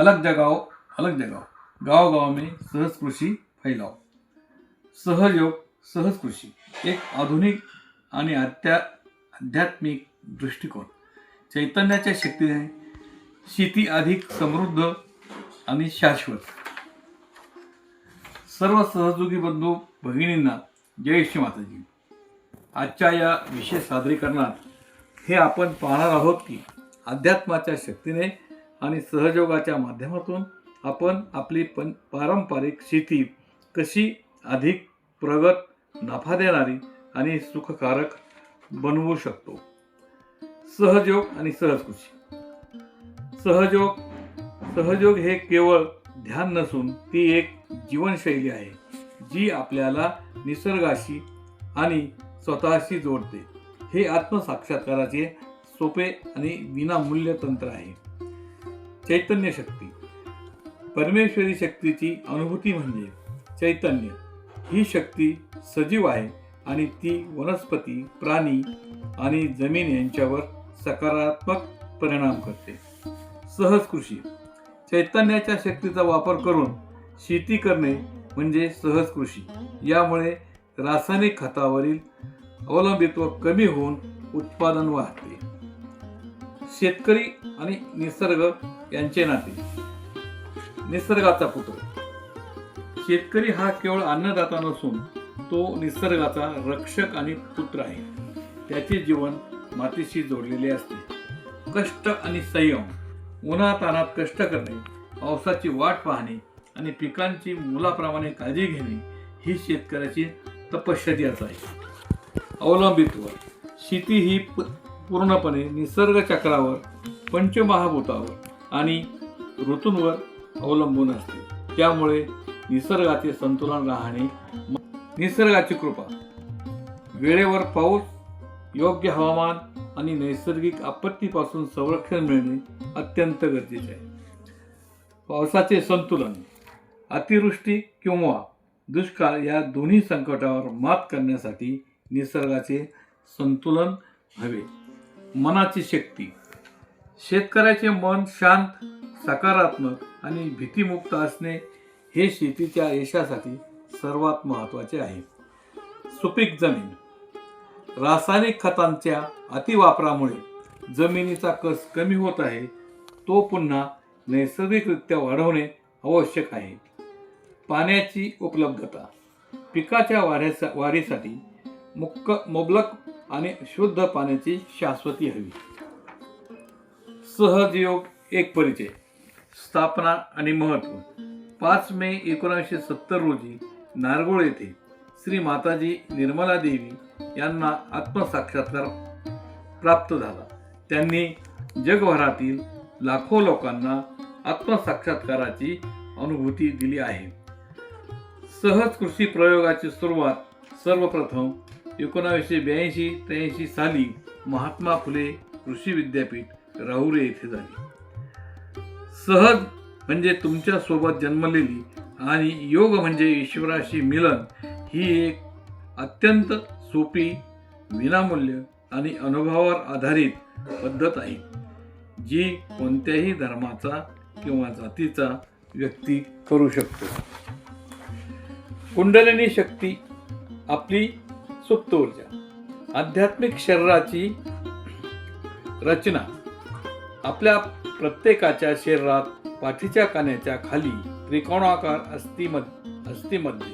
अलग जगाओ अलग जगाओ। गाव गाव में सहज कृषी फैलाव सहयोग सहज कृषी। एक आधुनिक आणि अत्या आध्यात्मिक दृष्टिकोन। चैतन्याच्या शक्तीने शेती अधिक समृद्ध आणि शाश्वत। सर्व सहयोगी बंधू भगिनींना जय श्री माताजी। आजच्या या विशेष सादरीकरणात हे आपण पाहणार आहोत की अध्यात्माच्या शक्तीने आणि सहयोगाच्या माध्यमातून आपण आपली पण पारंपरिक शेती कशी अधिक प्रगत नफा देणारी आणि सुखकारक बनवू शकतो? सहयोग आणि सहजकृषी सहयोग सहयोग हे केवळ ध्यान नसून ती एक जीवनशैली आहे जी आपल्याला निसर्गाशी आणि स्वतःशी जोडते. हे आत्मसाक्षात्काराचे सोपे आणि विनामूल्य तंत्र आहे. चैतन्य शक्ती परमेश्वरी शक्तीची अनुभूती म्हणजे चैतन्य. ही शक्ती सजीव आहे आणि ती वनस्पती प्राणी आणि जमीन यांच्यावर सकारात्मक परिणाम करते. सहज कृषी. चैतन्याच्या शक्तीचा वापर करून शेती करणे म्हणजे सहज कृषी. यामुळे रासायनिक खतावरील अवलंबित्व कमी होऊन उत्पादन वाढते. शेतकरी आणि निसर्ग यांचे नाते. निसर्गाचा पुत्र. शेतकरी हा केवळ अन्नदाता नसून तो निसर्गाचा रक्षक आणि पुत्र आहे. त्याचे जीवन मातीशी जोडलेले असते. कष्ट आणि संयम उन्हातानात कष्ट करणे पावसाची वाट पाहणे आणि पिकांची मुलाप्रमाणे काळजी घेणे ही शेतकऱ्याची तपश्चर्याच आहे अवलंबित्व शेती ही पूर्णपणे निसर्ग चक्रावर पंचमहाभूतावर आणि ऋतूंवर अवलंबून असते. त्यामुळे निसर्गाचे संतुलन राहणे निसर्गाची कृपा. वेळेवर पाऊस योग्य हवामान आणि नैसर्गिक आपत्तीपासून संरक्षण मिळणे अत्यंत गरजेचे आहे. पावसाचे संतुलन अतिवृष्टी किंवा दुष्काळ या दोन्ही संकटावर मात करण्यासाठी निसर्गाचे संतुलन हवे. मनाची शक्ती शेतकऱ्याचे मन शांत सकारात्मक आणि भीतीमुक्त असणे हे शेतीच्या यशासाठी सर्वात महत्त्वाचे आहे. सुपीक जमीन. रासायनिक खतांच्या अतिवापरामुळे जमिनीचा कस कमी होत आहे तो पुन्हा नैसर्गिकरित्या वाढवणे आवश्यक आहे. पाण्याची उपलब्धता. पिकाच्या वाढ्यासा वाढीसाठी मुक्क मुबलक आणि शुद्ध पाण्याची शाश्वती हवी. सहजयोग एक परिचय. स्थापना आणि महत्त्व पाच मे एकोणीसशे सत्तर रोजी नारगोळ येथे श्री माताजी निर्मला देवी यांना आत्मसाक्षात्कार प्राप्त झाला. त्यांनी जगभरातील लाखो लोकांना आत्मसाक्षात्काराची अनुभूती दिली आहे. सहज कृषी प्रयोगाची सुरुवात सर्वप्रथम एकोणावीसशे ब्याऐंशी त्र्याऐंशी साली महात्मा फुले कृषी विद्यापीठ राहुरे येथे झाली. सहज म्हणजे तुमच्यासोबत जन्मलेली आणि योग म्हणजे ईश्वराशी मिलन ही एक अत्यंत सोपी विनामूल्य आणि अनुभवावर आधारित पद्धत आहे जी कोणत्याही धर्माचा किंवा जातीचा व्यक्ती करू शकतो. कुंडलिनी शक्ती आपली सुप्त ऊर्जा आध्यात्मिक शरीराची रचना आपल्या प्रत्येकाच्या शरीरात पाठीच्या कान्याच्या खाली त्रिकोणाकार अस्थिमध अस्थिमध्ये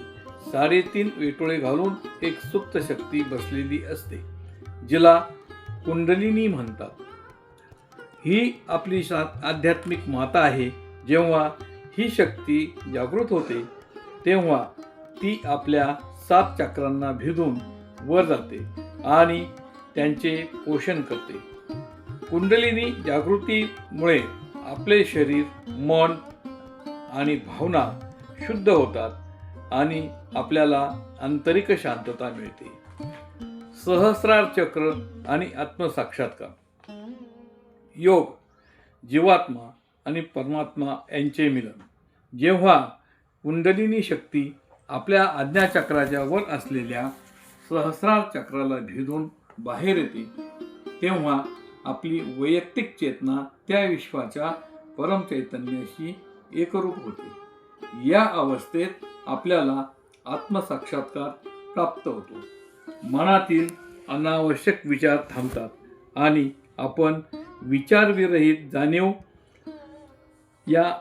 साडेतीन वेटोळे घालून एक सुप्त शक्ती बसलेली असते जिला कुंडलिनी म्हणतात. ही आपली आध्यात्मिक माता आहे. जेव्हा ही शक्ती जागृत होते तेव्हा ती आपल्या सात चक्रांना भिजून वर जाते आणि त्यांचे पोषण करते. कुंडलिनी जागृतीमुळे आपले शरीर मन आणि भावना शुद्ध होतात आणि आपल्याला आंतरिक शांतता मिळते. सहस्रार चक्र आणि आत्मसाक्षात्कार. योग जीवात्मा आणि परमात्मा यांचे मिलन. जेव्हा कुंडलिनी शक्ती आपल्या आज्ञाचक्राच्या वर असलेल्या सहस्रार चक्राला भिजून बाहेर येते तेव्हा आपली वैयक्तिक चेतना त्या विश्वाच्या परमचैतन्याशी एकरूप होते. या अवस्थेत आपल्याला आत्मसाक्षात्कार प्राप्त होतो. मनातील अनावश्यक विचार थांबतात आणि आपण विचारविरहित जाणीव या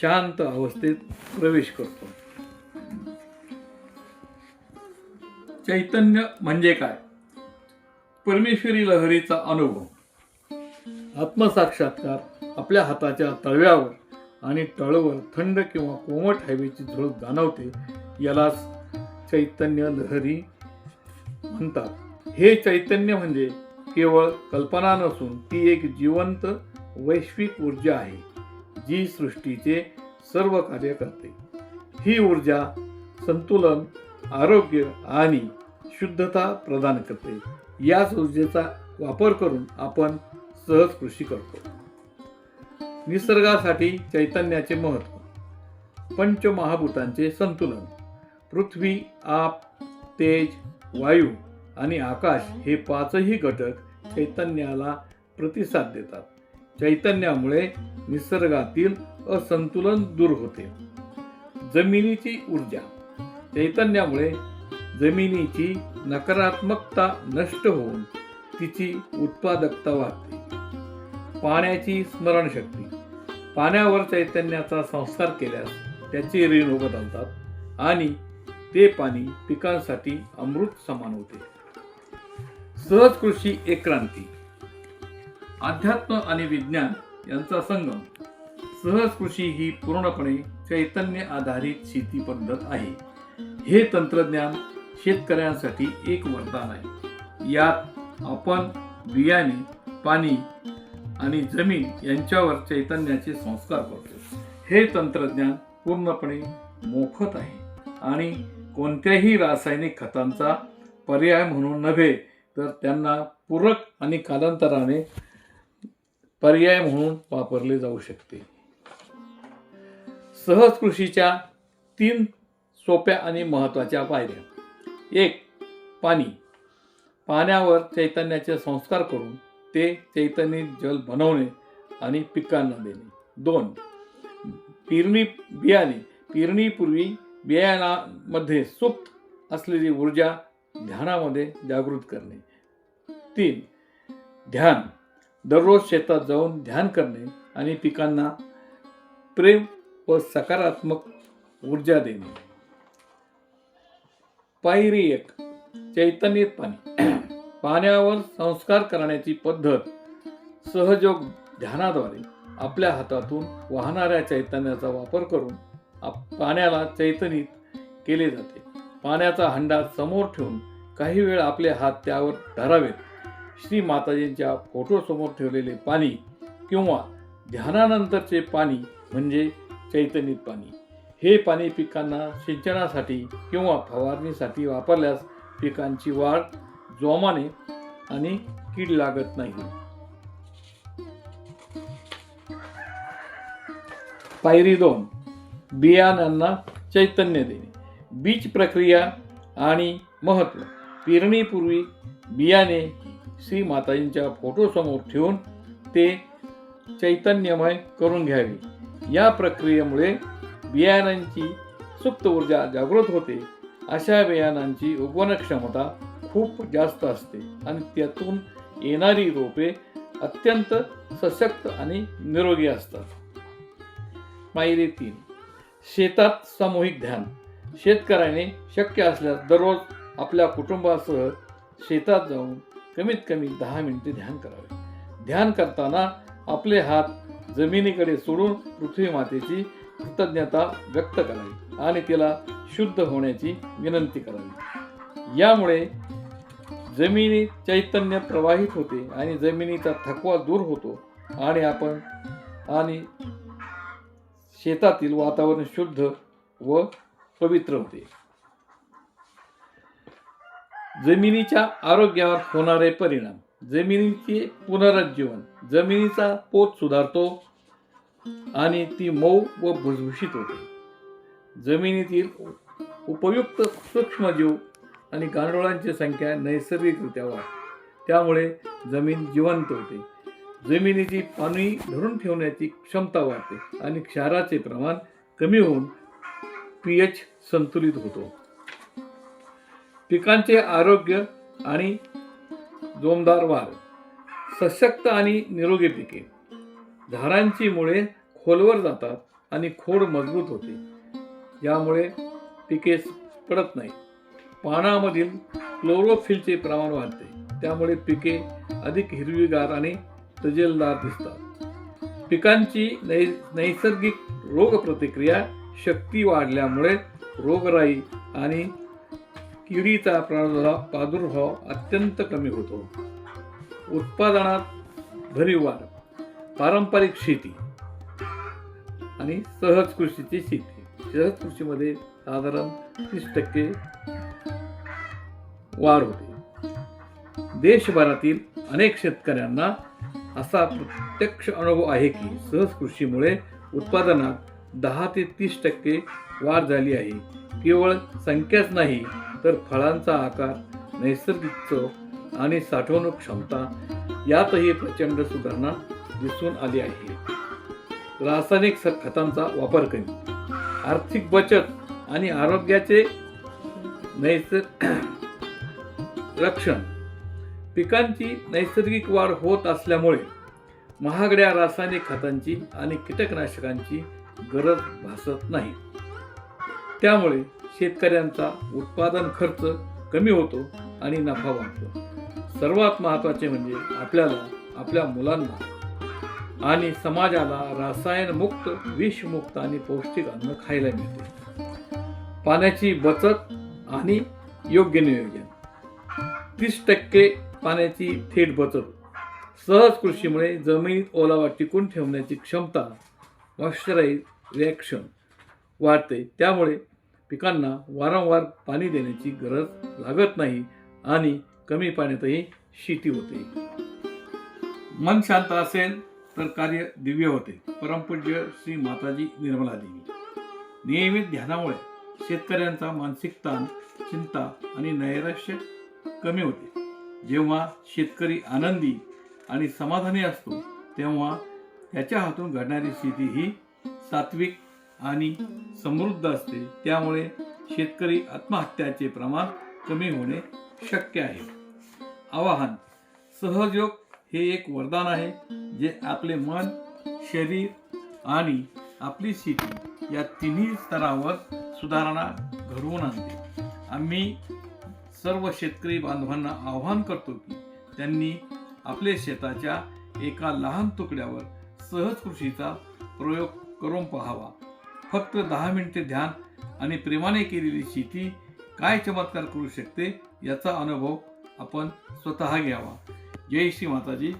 शांत अवस्थेत प्रवेश करतो. चैतन्य म्हणजे काय? परमेश्वरी लहरीचा अनुभव. आत्मसाक्षात्कार आपल्या हाताच्या तळव्यावर आणि तळवर थंड किंवा कोमट हवेची झुळूक जाणवते यालाच चैतन्य लहरी म्हणतात. हे चैतन्य म्हणजे केवळ कल्पना नसून ती एक जिवंत वैश्विक ऊर्जा आहे जी सृष्टीचे सर्व कार्य करते. ही ऊर्जा संतुलन आरोग्य आणि शुद्धता प्रदान करते. याच ऊर्जेचा वापर करून आपण सहज कृषी करतो. निसर्गासाठी चैतन्याचे महत्त्व पंचमहाभूतांचे संतुलन पृथ्वी आप तेज वायू आणि आकाश हे पाचही घटक चैतन्याला प्रतिसाद देतात. चैतन्यामुळे निसर्गातील असंतुलन दूर होते. जमिनीची ऊर्जा चैतन्यामुळे जमिनीची नकारात्मकता नष्ट होऊन तिची उत्पादकता वाढते. पाण्याची स्मरणशक्ती. पाण्यावर चैतन्याचा संस्कार केल्यास त्याचे ऋण बदलतात आणि ते पाणी पिकांसाठी अमृत समान होते. सहज कृषी एक क्रांती. अध्यात्म आणि विज्ञान यांचा संगम. सहज कृषी ही पूर्णपणे चैतन्य आधारित शेती पद्धत आहे. हे तंत्रज्ञान शेतकऱ्यांसाठी एक वरदान आहे. यात आपण बियाणे पाणी आणि जमीन यांच्यावर चैतन्याचे संस्कार करतो. हे तंत्रज्ञान पूर्णपणे मोफत आहे आणि कोणत्याही रासायनिक खतांचा पर्याय म्हणून नव्हे तर त्यांना पूरक आणि कालांतराने पर्याय म्हणून वापरले जाऊ शकते. सहज कृषीच्या तीन सोप्या आणि महत्त्वाच्या पायऱ्या. एक पाणी. पाण्यावर चैतन्याचे संस्कार करून ते चैतन्य जल बनवणे आणि पिकांना देणे. दोन पेरणी बियाणे. पेरणीपूर्वी बियाणामध्ये सुप्त असलेली ऊर्जा ध्यानामध्ये जागृत करणे. तीन ध्यान. दररोज शेतात जाऊन ध्यान करणे आणि पिकांना प्रेम व सकारात्मक ऊर्जा देणे. पायरी एक चैतन्यत पाणी. पाण्यावर संस्कार करण्याची पद्धत सहयोग ध्यानाद्वारे आपल्या हातातून वाहणाऱ्या चैतन्याचा वापर करून आप- पाण्याला चैतनीत केले जाते. पाण्याचा हंडा समोर ठेवून काही वेळ आपले हात त्यावर धरावेत. श्री माताजींच्या फोटोसमोर ठेवलेले पाणी किंवा ध्यानानंतरचे पाणी म्हणजे चैतन्यित पाणी. हे पाणी पिकांना सिंचनासाठी किंवा फवारणीसाठी वापरल्यास पिकांची वाढ जोमाने आणि कीड लागत नाही. पायरी दोन. बियाणांना चैतन्य देणे. बीज प्रक्रिया आणि महत्त्व. पेरणीपूर्वी बियाणे श्री माताजींच्या फोटोसमोर ठेवून ते चैतन्यमय करून घ्यावे. या प्रक्रियेमुळे बियाणांची सुप्त ऊर्जा जागृत होते. अशा बियाणांची उगवण क्षमता खूप जास्त असते. आणि त्यातून येणारी रोपे अत्यंत सशक्त आणि निरोगी असतात. पायरी तीन. शेतात सामूहिक ध्यान. शेतकऱ्याने शक्य असल्यास दररोज आपल्या कुटुंबासह शेतात जाऊन कमीत कमी दहा मिनिटे ध्यान करावे. ध्यान करताना आपले हात जमिनीकडे सोडून पृथ्वी मातेची कृतज्ञता व्यक्त करावी आणि तिला शुद्ध होण्याची विनंती करावी. यामुळे जमिनी चैतन्य प्रवाहित होते आणि जमिनीचा थकवा दूर होतो आणि आपण आणि शेतातील वातावरण शुद्ध व पवित्र होते. जमिनीच्या आरोग्यावर होणारे परिणाम. जमिनीचे पुनरुज्जीवन. जमिनीचा पोत सुधारतो आणि ती मऊ व भुसभुशीत होते. जमिनीतील उपयुक्त सूक्ष्मजीव आणि गांडोळांची संख्या नैसर्गिकरित्या वाढते त्यामुळे जमीन जिवंत होते. जमिनीची पाणी धरून ठेवण्याची क्षमता वाढते आणि क्षाराचे प्रमाण कमी होऊन पी एच संतुलित होतो. पिकांचे आरोग्य आणि जोमदार वाढ. सशक्त आणि निरोगी पिके. झाडांची मुळे खोलवर जातात आणि खोड मजबूत होते. यामुळे पिके पडत नाही पानामधील क्लोरोफिलचे प्रमाण वाढते. त्यामुळे पिके अधिक हिरवीगार आणि तजेलदार दिसतात. पिकांची नै नैसर्गिक रोगप्रतिक्रिया शक्ती वाढल्यामुळे रोगराई आणि किडीचा प्रादुर्भाव प्रादुर्भाव अत्यंत कमी होतो. उत्पादनात भरीव वाढ पारंपरिक शेती आणि सहज कृषीची शेती. सहज कृषीमध्ये साधारण तीस टक्के वाढ होते देशभरातील अनेक शेतकऱ्यांना असा प्रत्यक्ष अनुभव आहे की सहज कृषीमुळे उत्पादनात दहा ते तीस टक्के वाढ झाली आहे. केवळ संख्याच नाही तर फळांचा आकार नैसर्गिक चव आणि साठवणूक क्षमता यातही प्रचंड सुधारणा दिसून आली आहे. रासायनिक खतांचा वापर कमी आर्थिक बचत आणि आरोग्याचे नैसर्ग रक्षण पिकांची नैसर्गिक वाढ होत असल्यामुळे महागड्या रासायनिक खतांची आणि कीटकनाशकांची गरज भासत नाही. त्यामुळे शेतकऱ्यांचा उत्पादन खर्च कमी होतो आणि नफा वाढतो. सर्वात महत्त्वाचे म्हणजे आपल्याला आपल्या मुलांना आणि समाजाला रासायनमुक्त विषमुक्त आणि पौष्टिक अन्न खायला मिळते. पाण्याची बचत आणि योग्य नियोजन. तीस टक्के पाण्याची थेट बचत. सहज कृषीमुळे जमिनीत ओलावा टिकून ठेवण्याची क्षमता मॉइश्चराईज रिॲक्शन वाढते. त्यामुळे पिकांना वारंवार पाणी देण्याची गरज लागत नाही आणि कमी पाण्यातही शेती होते. मन शांत असेल तर कार्य दिव्य होते. परमपूज्य श्री माताजी निर्मला देवी. नियमित ध्यानामुळे शेतकऱ्यांचा मानसिक ताण चिंता आणि नैराश्य कमी होते. जेव्हा शेतकरी आनंदी आणि समाधानी असतो तेव्हा त्याच्या हातून घडणारी स्थिती ही सात्विक आणि समृद्ध असते. त्यामुळे शेतकरी आत्महत्याचे प्रमाण कमी होणे शक्य आहे. आवाहन सहयोग हे एक वरदान आहे जे आपले मन शरीर आणि आपली स्थिती या तिन्ही स्तरावर सुधारणा घडवून आणते. आम्ही सर्व शेतकरी बांधवांना आवाहन करतो की त्यांनी आपल्या शेताच्या एका लहान तुकड्यावर सहज कृषीचा प्रयोग करून पहावा. फक्त दहा मिनिटे ध्यान आणि प्रेमाने केलेली शेती काय चमत्कार करू शकते याचा अनुभव आपण स्वतः घ्यावा. जय श्री माताजी.